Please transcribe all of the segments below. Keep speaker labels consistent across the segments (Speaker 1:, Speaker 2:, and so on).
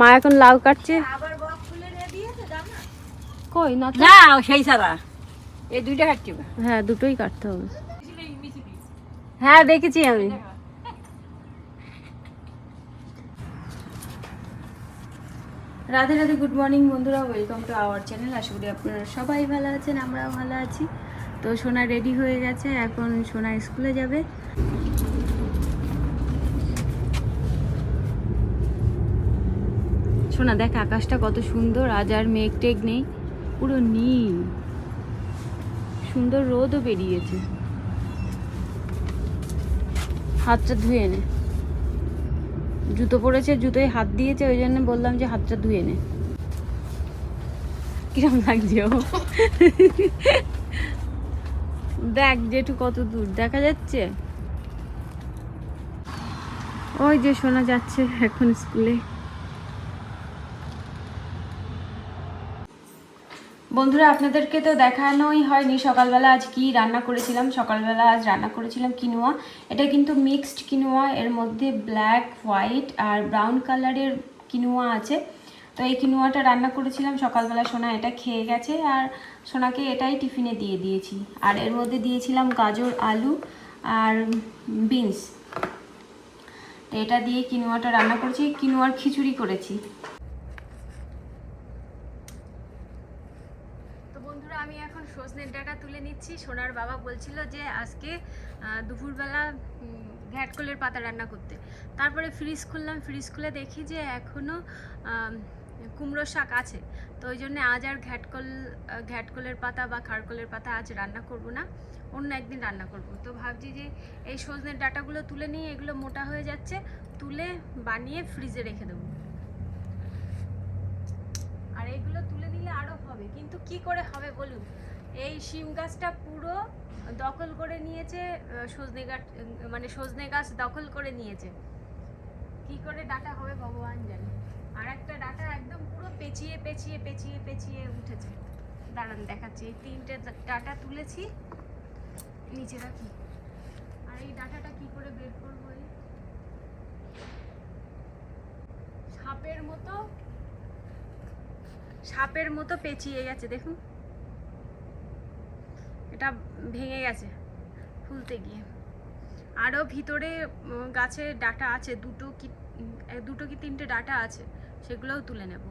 Speaker 1: মা এখন লাউ কাটছে। কই না তো?
Speaker 2: সেই সারা এই দুইটা কাটছি।
Speaker 1: হ্যাঁ দুটোই কাটতে হবে। হ্যাঁ দেখেছি আমি। রাধে রাধে গুড মর্নিং বন্ধুরা ওয়েলকাম টু আওয়ার চ্যানেল আশা করি আপনারা সবাই ভালো আছেন আমরাও ভালো আছি। তো সোনা রেডি হয়ে গেছে এখন সোনা স্কুলে যাবে। সোনা দেখ আকাশটা কত সুন্দর, আজ আর মেঘ টেঘ নেই, পুরো নীল। সুন্দর রোদও বেরিয়েছে। হাতটা ধুয়ে নে। জুতো পরেছে, জুতোয় হাত দিয়েছে, ওই জন্য বললাম যে হাতটা ধুয়ে নে। কিরম লাগছে ও? দেখ জেঠু কত দূর, দেখা যাচ্ছে? ওই যে শোনা যাচ্ছে এখন স্কুলে। বন্ধুরা, আপনাদেরকে তো দেখানোই হয়নি। সকালবেলা আজ কি রান্না করেছিলাম? সকালবেলা আজ রান্না করেছিলাম কিনোয়া। এটা কিন্তু মিক্সড কিনোয়া। এর মধ্যে ব্ল্যাক হোয়াইট আর ব্রাউন কালারের কিনোয়া আছে। তো এই কিনোয়াটা রান্না করেছিলাম। সকালবেলা সোনা এটা খেয়ে গেছে আর সোনাকে এটাই টিফিনে দিয়ে দিয়েছি। আর এর মধ্যে দিয়েছিলাম গাজর, আলু আর বিনস। তো এটা দিয়ে কিনোয়াটা রান্না করেছি। কিনোয়ার খিচুড়ি করেছি তো বন্ধুরা আমি এখন সজনের নিচ্ছি সোনার বাবা বলছিল যে আজকে দুপুরবেলা ঘ্যাটকলের পাতা রান্না করতে। তারপরে ফ্রিজ খুললাম ফ্রিজ খুলে দেখি যে এখনও কুমড়ো শাক আছে। তো ওই জন্য আজ আর ঘ্যাটকল ঘ্যাটকলের পাতা বা খারকলের পাতা আজ রান্না করব না, অন্য একদিন রান্না করব। তো ভাবছি যে এই সজনের ডাটাগুলো তুলে নিয়ে এগুলো মোটা হয়ে যাচ্ছে, তুলে বানিয়ে ফ্রিজে রেখে দেবো। আর এগুলো তুলে নিলে আরও হবে, কিন্তু কি করে হবে বলুন? এই শিম গাছটা পুরো দখল করে নিয়েছে সজনে গাছ মানে সজনে গাছ দখল করে নিয়েছে। কি করে ডাটা হবে ভগবান জানে। আর একটা ডাটা একদম পুরো পেঁচিয়ে পেঁচিয়ে পেঁচিয়ে পেঁচিয়ে উঠেছে। দাঁড়ান, দেখাচ্ছি। এই তিনটে ডাটা তুলেছি। নিচে রাখি। আর এই ডাটাটা কি করে বের করব? সাপের মতো সাপের মতো পেঁচিয়ে গেছে, দেখুন। এটা ভেঙে গেছে খুলতে গিয়ে। আরও ভিতরে গাছের গাছে ডাটা আছে, দুটো কি দুটো কি তিনটে ডাটা আছে, সেগুলোও তুলে নেব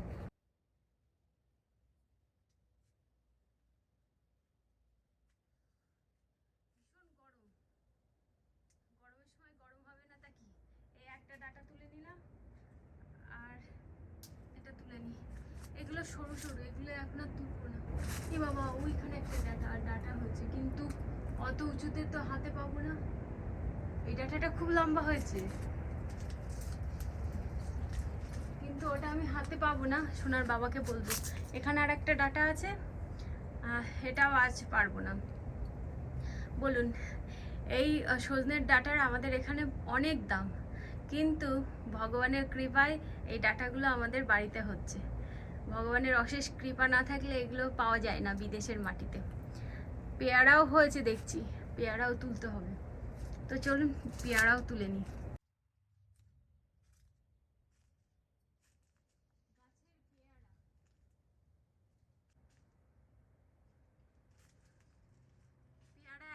Speaker 1: ভীষণ গরম গরমের সময় গরম হবে না তা কি এই একটা ডাটা তুলে নিলাম আর এটা তুলে নিই এগুলো সরু সরু এগুলো এখন আর তুলবো না এ বাবা ওইখানে একটা ডাটা আর ডাটা হচ্ছে কিন্তু অত উঁচুতে তো হাতে পাবো না। এই ডাটাটা খুব লম্বা হয়েছে। কিন্তু ওটা আমি হাতে পাবো না, সোনার বাবাকে বলব। এখানে আর একটা ডাটা আছে এটাও আজ পারব না। বলুন, এই সজনের ডাটার আমাদের এখানে অনেক দাম। কিন্তু ভগবানের কৃপায় এই ডাটাগুলো আমাদের বাড়িতে হচ্ছে। ভগবানের অশেষ কৃপা না থাকলে এগুলো পাওয়া যায় না বিদেশের মাটিতে। পেয়ারাও হয়েছে দেখছি, পেয়ারাও তুলতে হবে। তো চলুন, পেয়ারাও তুলে নিই।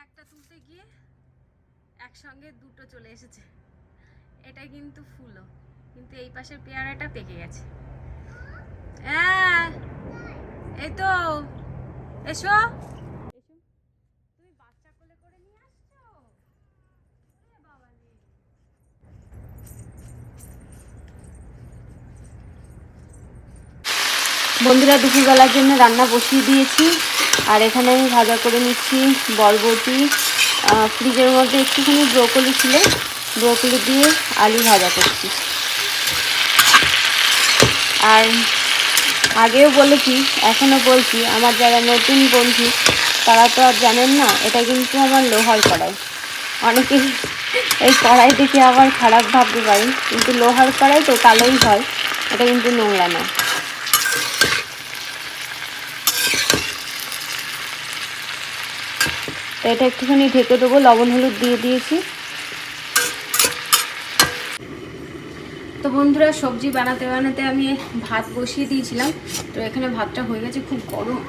Speaker 1: একটা তুলতে গিয়ে একসঙ্গে দুটো চলে এসেছে। এটা কিন্তু ফুলও, কিন্তু এই পাশের পেয়ারাটা পেকে গেছে। হ্যাঁ এই তো, এসো তুমি বাচ্চা কোলে করে নিয়ে আসছো ওরে বাবা রে। বন্ধুরা দুপুরবেলার জন্য রান্না বসিয়ে দিয়েছি। আর এখানে আমি ভাজা করে নিচ্ছি বরবটি। ফ্রিজের মধ্যে একটুখানি ব্রোকলি ছিল, ব্রোকলি দিয়ে আলু ভাজা করছি। আর আগেও বলেছি, এখনও বলছি, আমার যারা নতুন বন্ধু, তারা তো আর জানেন না, এটা কিন্তু আমার লোহার কড়াই। অনেকেই এই কড়াই দেখে আবার খারাপ ভাবতে পারেন, কিন্তু লোহার কড়াই তো কালোই হয়, এটা কিন্তু নোংরা না তো এটা একটুখানি ঢেকে দেবো, লবণ, হলুদ দিয়ে দিয়েছি। তো বন্ধুরা, সবজি বানাতে বানাতে আমি ভাত বসিয়ে দিয়েছিলাম, তো এখানে ভাতটা হয়ে গেছে খুব গরম।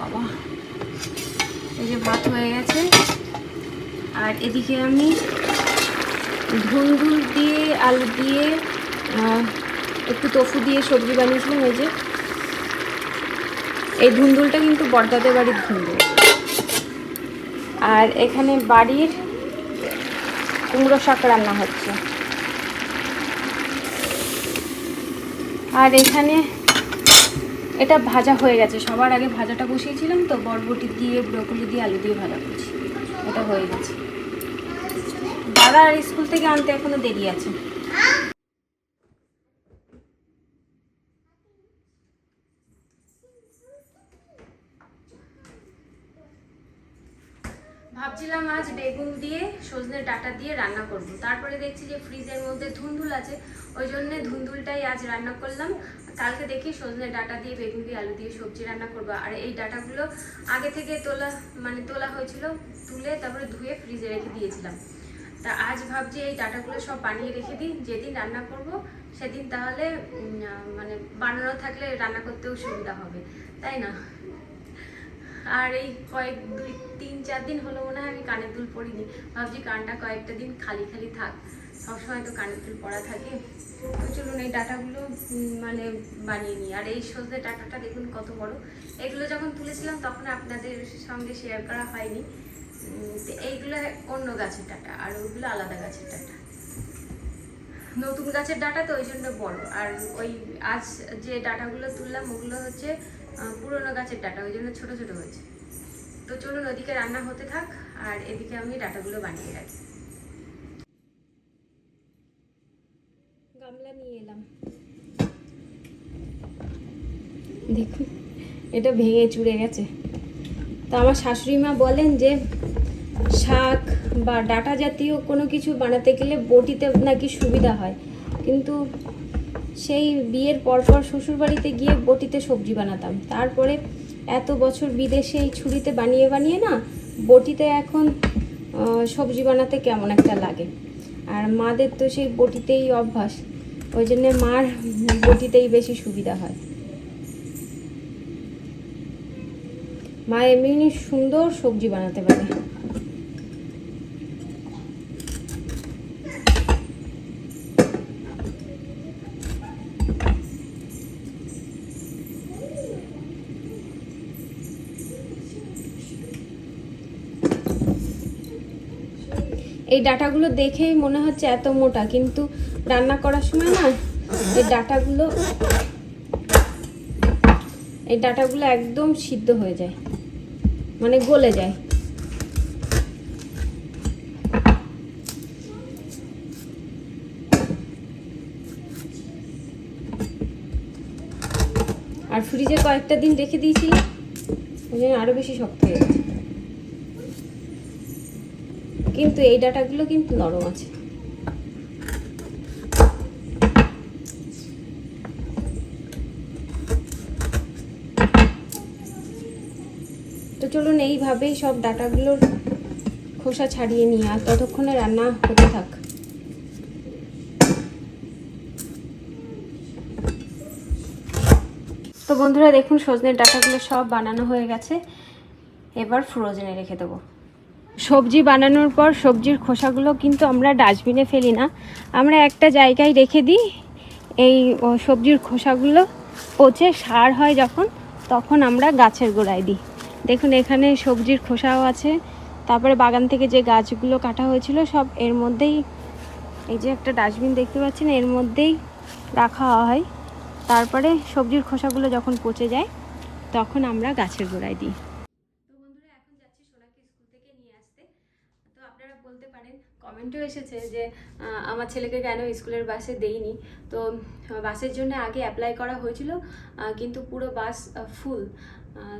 Speaker 1: বাবা, এই যে ভাত হয়ে গেছে। আর এদিকে আমি ধুন্দুল দিয়ে, আলু দিয়ে একটু টফু দিয়ে সবজি বানিয়েছিলাম, এই যে এই ধুন্দুলটা কিন্তু বর্দাদের বাড়ির ধুন্দুল। আর এখানে বাড়ির কুমড়ো শাক রান্না হচ্ছে। আর এখানে এটা ভাজা হয়ে গেছে। সবার আগে ভাজাটা বসিয়েছিলাম তো, বরবটি দিয়ে, ব্রকলি দিয়ে, আলু দিয়ে ভাজা করছি। এটা হয়ে গেছে। দাদা আর স্কুল থেকে আনতে এখনও দেরি আছে ভাবছিলাম আজ বেগুন দিয়ে, সজনে ডাটা দিয়ে রান্না করব। তারপরে দেখছি যে ফ্রিজের মধ্যে ধুন্দুল আছে, ওই জন্য ধুন্দুলটাই আজ রান্না করলাম। কালকে দেখি সজনে ডাটা দিয়ে, বেগুন দিয়ে, আলু দিয়ে সবজি রান্না করব। আর এই ডাটাগুলো আগে থেকে তোলা মানে তোলা হয়েছিল, তুলে তারপরে ধুয়ে ফ্রিজে রেখে দিয়েছিলাম। তা আজ ভাবছি এই ডাটাগুলো সব বানিয়ে রেখে দিই। যেদিন রান্না করব, সেদিন তাহলে মানে বানানো থাকলে রান্না করতেও সুবিধা হবে। তাই না? আর এই কয়েক দুই, তিন, চার দিন হলো মনে হয় আমি কানের দুল পরিনি ভাবছি কানটা কয়েকটা দিন খালি খালি থাক। সবসময় তো কানের দুল পরা থাকে। তো চলুন এই ডাটাগুলো মানে বানিয়ে নিই। আর এই সজনে ডাটাটা দেখুন কত বড়। এগুলো যখন তুলেছিলাম তখন আপনাদের সঙ্গে শেয়ার করা হয়নি। তো এইগুলো অন্য গাছের ডাটা, আর ওইগুলো আলাদা গাছের ডাটা। নতুন গাছের ডাটা তো ওই জন্য বড়। আর ওই আজ যে ডাটাগুলো তুললাম ওগুলো হচ্ছে পুরোনো গাছের ডাটা, ওই জন্য ছোটো ছোটো হয়েছে। তো চলুন ওদিকে রান্না হতে থাক, আর এদিকে আমি ডাটাগুলো বানিয়ে রাখি। গামলা নিয়ে এলাম। দেখুন, এটা ভেঙে চুড়ে গেছে। তো আমার শাশুড়ি মা বলেন যে, শাক বা ডাটা জাতীয় কোনো কিছু বানাতে গেলে বটিতে নাকি সুবিধা হয়। কিন্তু সেই বিয়ের পরপর শ্বশুরবাড়িতে গিয়ে বটিতে সবজি বানাতাম। তারপরে এত বছর বিদেশে এই ছুরিতে বানিয়ে বানিয়ে না, বটিতে এখন সবজি বানাতে কেমন একটা লাগে। আর মাদের তো সেই বটিতেই অভ্যাস, ওই জন্যে মার বটিতেই বেশি সুবিধা হয়। মা এমনি সুন্দর সবজি বানাতে পারে এই ডাটাগুলো দেখেই মনে হচ্ছে এত মোটা, কিন্তু রান্না করার সময় না এই ডাটাগুলো এই ডাটাগুলো একদম সিদ্ধ হয়ে যায় মানে গলে যায়। আর ফ্রিজে কয়েকটা দিন রেখে দিয়েছি ওই জন্য আরও বেশি শক্ত হয়ে গেছে। কিন্তু এই ডাটাগুলো কিন্তু নরম আছে। তো চলুন এইভাবেই সব ডাটাগুলোর খোসা ছাড়িয়ে নিই আর ততক্ষণে রান্না হতে থাক। তো বন্ধুরা দেখুন সজনের ডাটাগুলো সব বানানো হয়ে গেছে। এবার ফ্রোজেনে রেখে দেবো। সবজি বানানোর পর সবজির খোসাগুলো কিন্তু আমরা ডাস্টবিনে ফেলি না। আমরা একটা জায়গায় রেখে দিই, এই সবজির খোসাগুলো পচে সার হয় যখন, তখন আমরা গাছের গোড়ায় দিই। দেখুন, এখানে সবজির খোসাও আছে, তারপরে বাগান থেকে যে গাছগুলো কাটা হয়েছিল সব এর মধ্যেই, এই যে একটা ডাস্টবিন দেখতে পাচ্ছেন, এর মধ্যেই রাখা হয়। তারপরে সবজির খোসাগুলো যখন পচে যায়, তখন আমরা গাছের গোড়ায় দিই তো বন্ধুরা এখন যাচ্ছি স্কুল থেকে নিয়ে আসতে। তো আপনারা বলতে পারেন, কমেন্টও এসেছে যে আমার ছেলেকে কেন স্কুলের বাসে দেইনি। তো বাসের জন্য আগে অ্যাপ্লাই করা হয়েছিল কিন্তু পুরো বাস ফুল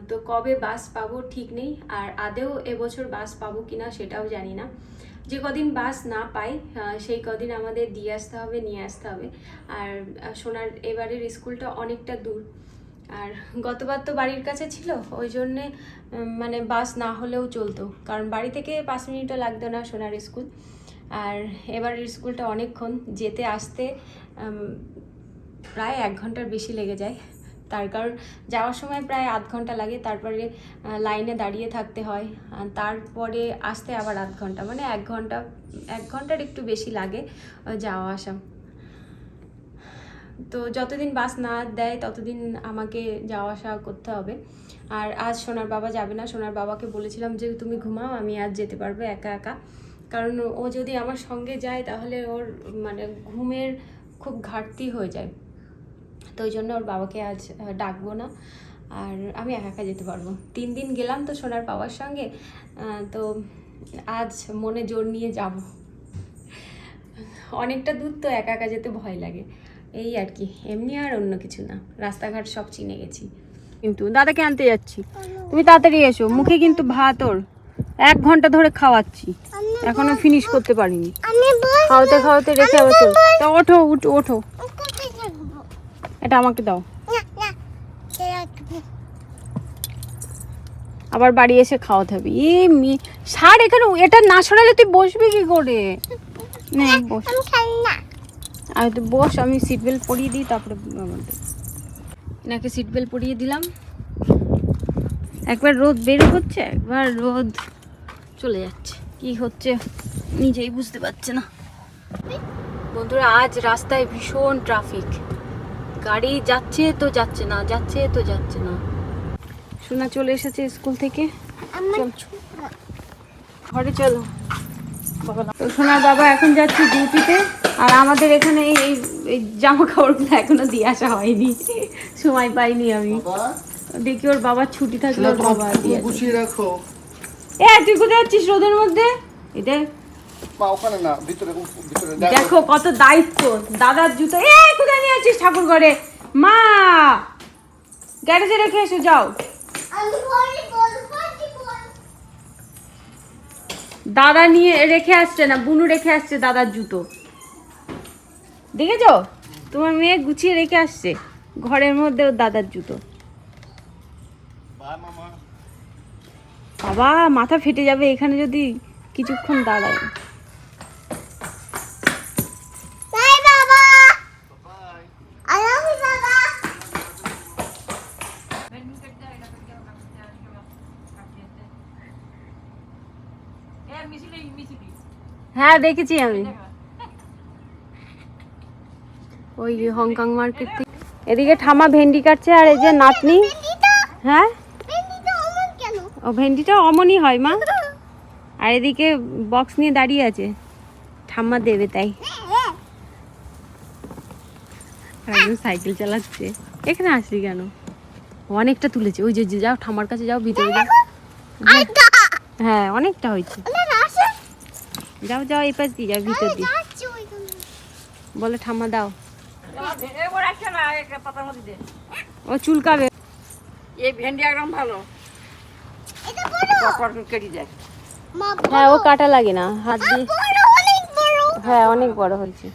Speaker 1: তো কবে বাস পাবো ঠিক নেই, আর আদেও এবছর বাস পাবো কিনা সেটাও জানি না। যে কদিন বাস না পাই সেই কদিন আমাদের দিয়ে আসতে হবে, নিয়ে আসতে হবে। আর সোনার এবারের স্কুলটা অনেকটা দূর। আর গতবার তো বাড়ির কাছে ছিল, ওই জন্যে মানে বাস না হলেও চলতো। কারণ বাড়ি থেকে পাঁচ মিনিটও লাগতো না সোনার স্কুল।
Speaker 3: আর এবার স্কুলটা অনেকক্ষণ যেতে আসতে প্রায় এক ঘণ্টার বেশি লেগে যায়। তার কারণ যাওয়ার সময় প্রায় আধ ঘণ্টা লাগে, তারপরে লাইনে দাঁড়িয়ে থাকতে হয়। আর তারপরে আসতে আবার আধ ঘণ্টা মানে এক ঘণ্টা, এক ঘণ্টার একটু বেশি লাগে যাওয়া আসা। তো যতদিন বাস না দেয়, ততদিন আমাকে যাওয়া আসা করতে হবে। আর আজ সোনার বাবা যাবে না। সোনার বাবাকে বলেছিলাম যে, তুমি ঘুমাও, আমি আজ যেতে পারব একা একা। কারণ ও যদি আমার সঙ্গে যায়, তাহলে ওর মানে ঘুমের খুব ঘাটতি হয়ে যায়। তো ওই জন্য ওর বাবাকে আজ ডাকবো না। আর আমি একা একা যেতে পারব। তিন দিন গেলাম তো সোনার বাবার সঙ্গে। তো আজ মনে জোর নিয়ে যাব। অনেকটা দূর তো একা একা যেতে ভয় লাগে। এই আর কি এমনি আর অন্য কিছু না। রাস্তাঘাট সব চিনে গেছি।
Speaker 1: কিন্তু দাদাকে আনতে যাচ্ছি। তুমি তাড়াতাড়ি এসো মুখে কিন্তু ভাত ওর। এক ঘণ্টা ধরে খাওয়াচ্ছি। এখনও ফিনিশ করতে পারিনি। খাওয়াতে খাওয়াতে রেখে আবার চল তা ওঠো উঠো ওঠো। এটা আমাকে দাও। আবার বাড়ি এসে খাওয়াতে হবে। এ মি সার এখানে এটা না সরালে তুই বসবি কি করে? নে বস। আমি তো বস আমি সিট বেল্ট পরিয়ে দিই তারপরে এনাকে সিট বেল্ট পরিয়ে দিলাম। একবার রোদ বের হচ্ছে একবার রোদ। চলে যাচ্ছে। কি হচ্ছে নিজেই বুঝতে পারছে না। বন্ধুরা আজ রাস্তায় ভীষণ ট্রাফিক গাড়ি যাচ্ছে তো যাচ্ছে না যাচ্ছে তো যাচ্ছে না। সোনা চলে এসেছে স্কুল থেকে। ঘরে চলো। তো সোনার বাবা এখন যাচ্ছে ডিউটিতে আর আমাদের এখানে এই জামা কাপড়গুলো এখনও দিয়ে আসা হয়নি। সময় পাইনি আমি। দেখি ওর বাবার ছুটি থাকলে ওর বাবা দিয়ে।
Speaker 4: গুছিয়ে রাখো।
Speaker 1: এ তুই কোথায় যাচ্ছিস রোদের মধ্যে? এটা
Speaker 4: দেখো।
Speaker 1: কত দায়িত্ব। দাদার জুতো। এ কোথায় নিয়ে আছিস ঠাকুর ঘরে? মা! গ্যারেজে রেখে এসো যাও। দাদা নিয়ে রেখে আসছে না বুনু রেখে আসছে দাদার জুতো। দেখেছ? তোমার মেয়ে গুছিয়ে রেখে আসছে। ঘরের মধ্যে ওর দাদার জুতো। বাবা মাথা ফেটে যাবে এখানে যদি কিছুক্ষণ দাঁড়ায়। হ্যাঁ দেখেছি আমি। ওই হংকং মার্কেট থেকে। এদিকে ঠামা ভেন্ডি কাটছে আর এই যে নাতনি। হ্যাঁ? ও ভেন্ডিটা অমনই হয় মা। আর এদিকে বক্স নিয়ে দাঁড়িয়ে আছে। ঠাম্মা দেবে তাই। একজন সাইকেল চালাচ্ছে। এখানে আসলি কেন? অনেকটা তুলেছে। ওই যে যাও ঠাম্মার কাছে যাও, ভিতরে যাও। হ্যাঁ অনেকটা হয়েছে। যাও যাও, এই পাশ দিয়ে যাও, ভিতর দিয়ে। বলে ঠাম্মা দাও। ও চুলকাবে।
Speaker 5: এই ভেন্ডি একদম ভালো।
Speaker 1: হ্যাঁ ও কাটা লাগে না হাত দিয়ে। হ্যাঁ অনেক বড় হয়েছে।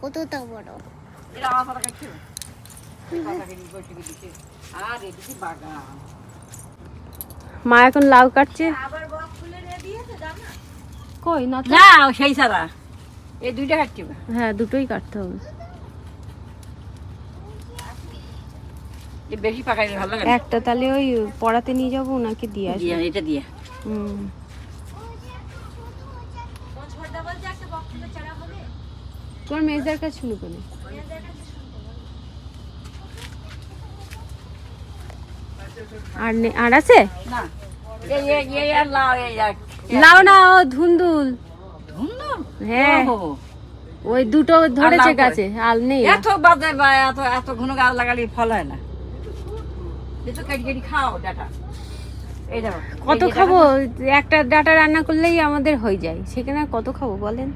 Speaker 2: কতটা বড়?
Speaker 1: মা এখন লাউ কাটছে। কই না
Speaker 5: না সেই সারা এই দুইটা কাটছে
Speaker 1: হ্যাঁ দুটোই কাটতে হবে।
Speaker 5: বেশি পাকাইলে ভালো লাগে
Speaker 1: একটা তাহলে ওই পড়াতে নিয়ে যাব নাকি দিয়ে আসব?
Speaker 5: এটা দিয়ে।
Speaker 1: হুম। তোমার মেজদার কাছে শুরু করে আর আর আছে?
Speaker 5: না। এই এই এই আর লাও
Speaker 1: না ও ধুন্দুল। হ্যাঁ। ওই দুটো ধরেছে গাছে আর নেই।
Speaker 5: এত বাদে বা এত এত ঘন গাছ লাগালে ফল হয় না। তো কেটে কেটে খাও ডাটা।
Speaker 1: কত খাব? একটা ডাটা রান্না করলেই আমাদের হয়ে যায়। সেখানে কত খাব বলেন।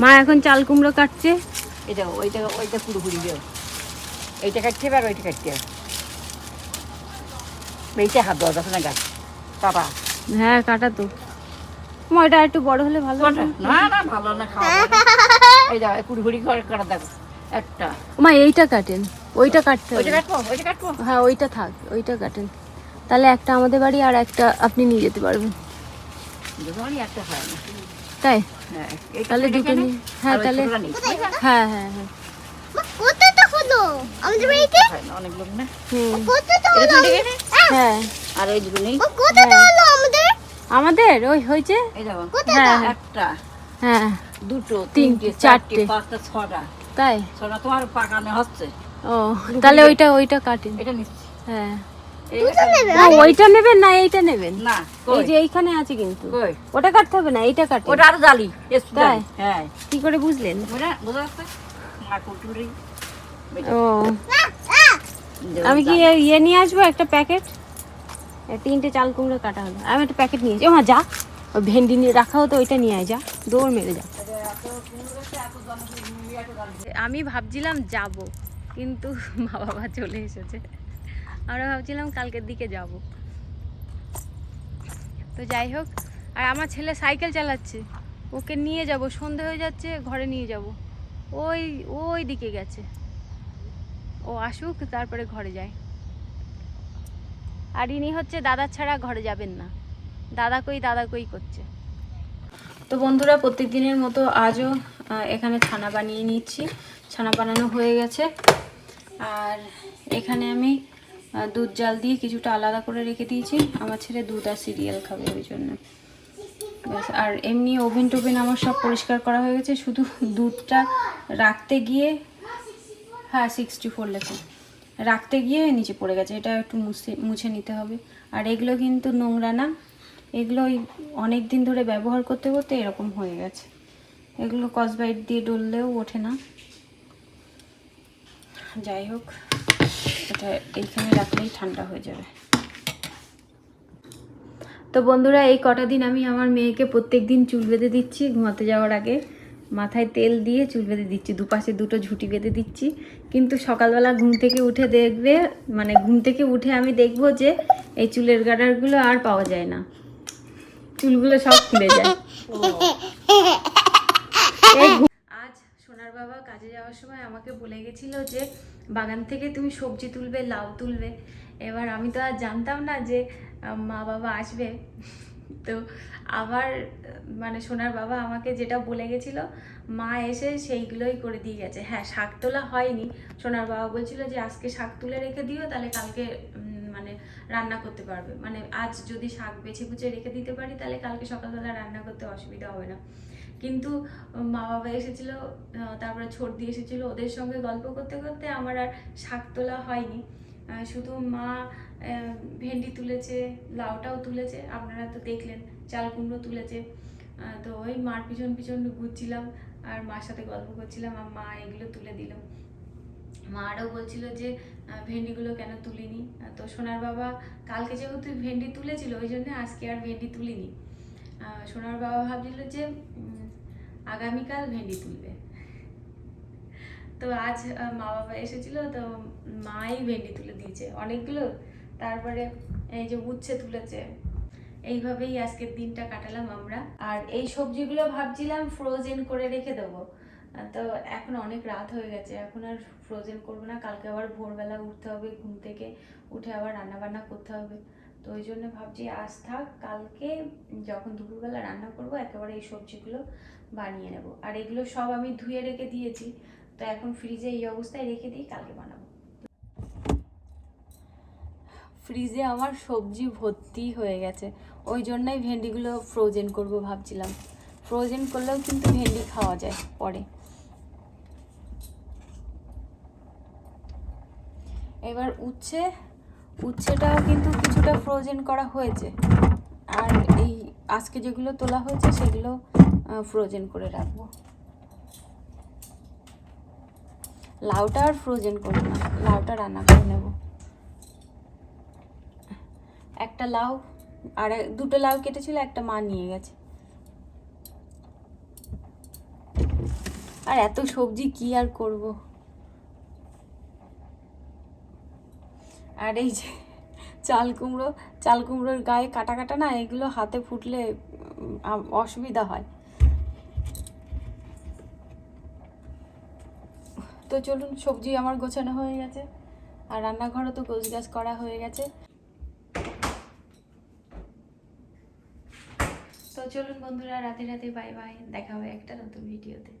Speaker 1: মা এখন চাল কুমড়ো কাটছে।
Speaker 5: দেখো ওইটা ওইটা পুরোপুরি দেও। এইটা কাটতে পারো ওইটা কাটতে এইটা হাত দেওয়া যাচ্ছে না গাছ। বাবা
Speaker 1: হ্যাঁ কাটা তো। মা এটা একটু বড় হলে ভালো।
Speaker 5: না না ভালো না খাওয়া এই কুড়ি করে কাটা দেখো একটা।
Speaker 1: মা এইটা কাটেন। ওইটা কাটতে
Speaker 5: ওইটা কাটবো ওইটা কাটবো।
Speaker 1: হ্যাঁ ওইটা থাক ওইটা কাটেন। তাহলে একটা আমাদের বাড়ি আর একটা আপনি নিয়ে যেতে পারবেন।
Speaker 5: একটা হয় না।
Speaker 1: তাই?
Speaker 5: হ্যাঁ
Speaker 1: তাহলে দুটো নিয়ে- হ্যাঁ,
Speaker 5: আর ওই
Speaker 1: তাহলে- হ্যাঁ হ্যাঁ হ্যাঁ।
Speaker 2: কতটা হলো? আমাদের বাড়িতে?
Speaker 5: অনেক লোক না।
Speaker 2: কতটা হলো
Speaker 1: হ্যাঁ।
Speaker 5: আর ওই দুটো নেই
Speaker 2: কতটা হলো আমাদের?
Speaker 1: আমাদের? ওই হয়েছে? হ্যাঁ হ্যাঁ।
Speaker 5: একটা
Speaker 1: হ্যাঁ।
Speaker 5: দুটো
Speaker 1: তিনটে, চারটে।
Speaker 5: পাঁচটা ছটা।
Speaker 1: তাই?
Speaker 5: ছটা তোমার পাকানো হচ্ছে।
Speaker 1: ও তাহলে ওইটা ওইটা কাটেন
Speaker 5: এটা নিচ্ছি।
Speaker 1: হ্যাঁ। ওইটা নেবেন না এইটা নেবেন।
Speaker 5: না
Speaker 1: এই যে এইখানে আছে কিন্তু। ওটা কাটতে হবে না এইটা কাটে।
Speaker 5: ওটা আরও জালি
Speaker 1: তাই?
Speaker 5: হ্যাঁ।
Speaker 1: কি করে বুঝলেন?
Speaker 5: বোঝা যাচ্ছে?
Speaker 1: ও। আমি কি ইয়ে নিয়ে আসব একটা প্যাকেট? তিনটে চাল কুমড়ো কাটা হলো। আমি একটা প্যাকেট নিয়ে যাই যা। ভেন্ডি নিয়ে রাখা হতো, ওইটা নিয়ে আয়, যা। দৌড় মেরে যা। আমি ভাবছিলাম যাব, কিন্তু মা বাবা চলে এসেছে। আমরা ভাবছিলাম কালকের দিকে যাব। তো যাই হোক, আর আমার ছেলে সাইকেল চালাচ্ছে। ওকে নিয়ে যাব, সন্ধে হয়ে যাচ্ছে, ঘরে নিয়ে যাব। ওই ওই দিকে গেছে। ও আসুক, তারপরে ঘরে যায়। আর ইনি হচ্ছে দাদা ছাড়া ঘরে যাবেন না। দাদা কই দাদা কই করছে। তো বন্ধুরা প্রত্যেক দিনের মতো আজও এখানে ছানা বানিয়ে নিচ্ছি। ছানা বানানো হয়ে গেছে। আর এখানে আমি দুধ জাল দিয়ে কিছুটা আলাদা করে রেখে দিয়েছি। আমার ছেলে দুধ আর সিরিয়াল খাবে ওই জন্য। আর এমনি ওভেন টোভেন আমার সব পরিষ্কার করা হয়ে গেছে। শুধু দুধটা রাখতে গিয়ে হ্যাঁ সিক্সটি ফোর লেখা। রাখতে গিয়ে নিচে পড়ে গেছে, এটা একটু মুছে মুছে নিতে হবে। আর এগুলো কিন্তু নোংরা না, এগুলো ওই অনেক দিন ধরে ব্যবহার করতে করতে এরকম হয়ে গেছে। এগুলো কসবাইট দিয়ে ডললেও ওঠে না। যাই হোক, এটা এইখানে রাখলেই ঠান্ডা হয়ে যাবে। তো বন্ধুরা, এই কটা দিন আমি আমার মেয়েকে প্রত্যেক দিন চুল বেঁধে দিচ্ছি ঘুমাতে যাওয়ার আগে। মাথায় তেল দিয়ে চুল বেঁধে দিচ্ছি, দুপাশে দুটো ঝুঁটি বেঁধে দিচ্ছি। কিন্তু সকালবেলা ঘুম থেকে উঠে দেখবে মানে ঘুম থেকে উঠে আমি দেখব যে এই চুলের গাডারগুলো আর পাওয়া যায় না। চুলগুলো সব খুলে যায়। আজ সোনার বাবা কাজে যাওয়ার সময় আমাকে বলে গেছিল যে, বাগান থেকে তুমি সবজি তুলবে, লাউ তুলবে। এবার আমি তো আর জানতাম না যে মা বাবা আসবে। তো আবার মানে সোনার বাবা আমাকে যেটা বলে গেছিল, মা এসে সেইগুলোই করে দিয়ে গেছে। হ্যাঁ শাক তোলা হয়নি। সোনার বাবা বলছিল যে, আজকে শাক তুলে রেখে দিও, তাহলে কালকে মানে রান্না করতে পারবে। মানে আজ যদি শাক বেছে কুচে রেখে দিতে পারি, তাহলে কালকে সকালবেলা রান্না করতে অসুবিধা হবে না। কিন্তু মা বাবা এসেছিল তারপরে ছোট দিয়ে এসেছিল, ওদের সঙ্গে গল্প করতে করতে আমার আর শাক তোলা হয়নি। শুধু মা ভেন্ডি তুলেছে, লাউটাও তুলেছে, আপনারা তো দেখলেন চাল কুমড়ো তুলেছে তো ওই মার পিছন পিছন ঘুরছিলাম আর মার সাথে গল্প করছিলাম, আর মা এগুলো তুলে দিল। মা আরও বলছিল যে ভেন্ডিগুলো কেন তুলিনি? তো সোনার বাবা, কালকে যেহেতু ভেন্ডি তুলেছিল, ওই জন্য আজকে আর ভেন্ডি তুলিনি। সোনার বাবা ভাবছিল যে আগামীকাল ভেন্ডি তুলবে। তো আজ মা বাবা এসেছিল, তো মাই ভেন্ডি তুলে দিয়েছে, অনেকগুলো। তারপরে এই যে উচ্ছে তুলেছে, এইভাবেই আজকের দিনটা কাটালাম আমরা। আর এই সবজিগুলো ভাবছিলাম ফ্রোজেন করে রেখে দেবো। তো এখন অনেক রাত হয়ে গেছে, এখন আর ফ্রোজেন করব না, কালকে আবার ভোরবেলা উঠতে হবে, ঘুম থেকে উঠে আবার রান্না বান্না করতে হবে। তো ওই জন্য ভাবছি আজ থাক, কালকে যখন দুপুরবেলা রান্না করব, একেবারে এই সবজিগুলো বানিয়ে নেব। আর এগুলো সব আমি ধুয়ে রেখে দিয়েছি তো এখন ফ্রিজে এই অবস্থায় রেখে দিই কালকে বানাবো। ফ্রিজে আমার সবজি ভর্তি হয়ে গেছে। ওই জন্যই ভেন্ডিগুলো ফ্রোজেন করব ভাবছিলাম। ফ্রোজেন করলেও কিন্তু ভেন্ডি খাওয়া যায় পরে। এবার উচ্ছে, উচ্ছেটাও কিন্তু কিছুটা ফ্রোজেন করা হয়েছে। আর এই আজকে যেগুলো তোলা হয়েছে সেগুলো ফ্রোজেন করে রাখব। লাউটা আর ফ্রোজেন করব না লাউটা রান্না করে নেব। একটা লাউ, আর দুটো লাউ কেটেছিল, একটা মা নিয়ে গেছে। আর এত সবজি কি আর করব? আর এই যে চাল কুমড়ো, চাল কুমড়োর গায়ে কাটা কাটা না, এগুলো হাতে ফুটলে অসুবিধা হয়। তো চলুন, সবজি আমার গোছানো হয়ে গেছে। আর রান্নাঘরও তো গোছ গাছ করা হয়ে গেছে। তো চলুন বন্ধুরা, রাতে রাতে বাই বাই দেখা হবে একটা নতুন ভিডিওতে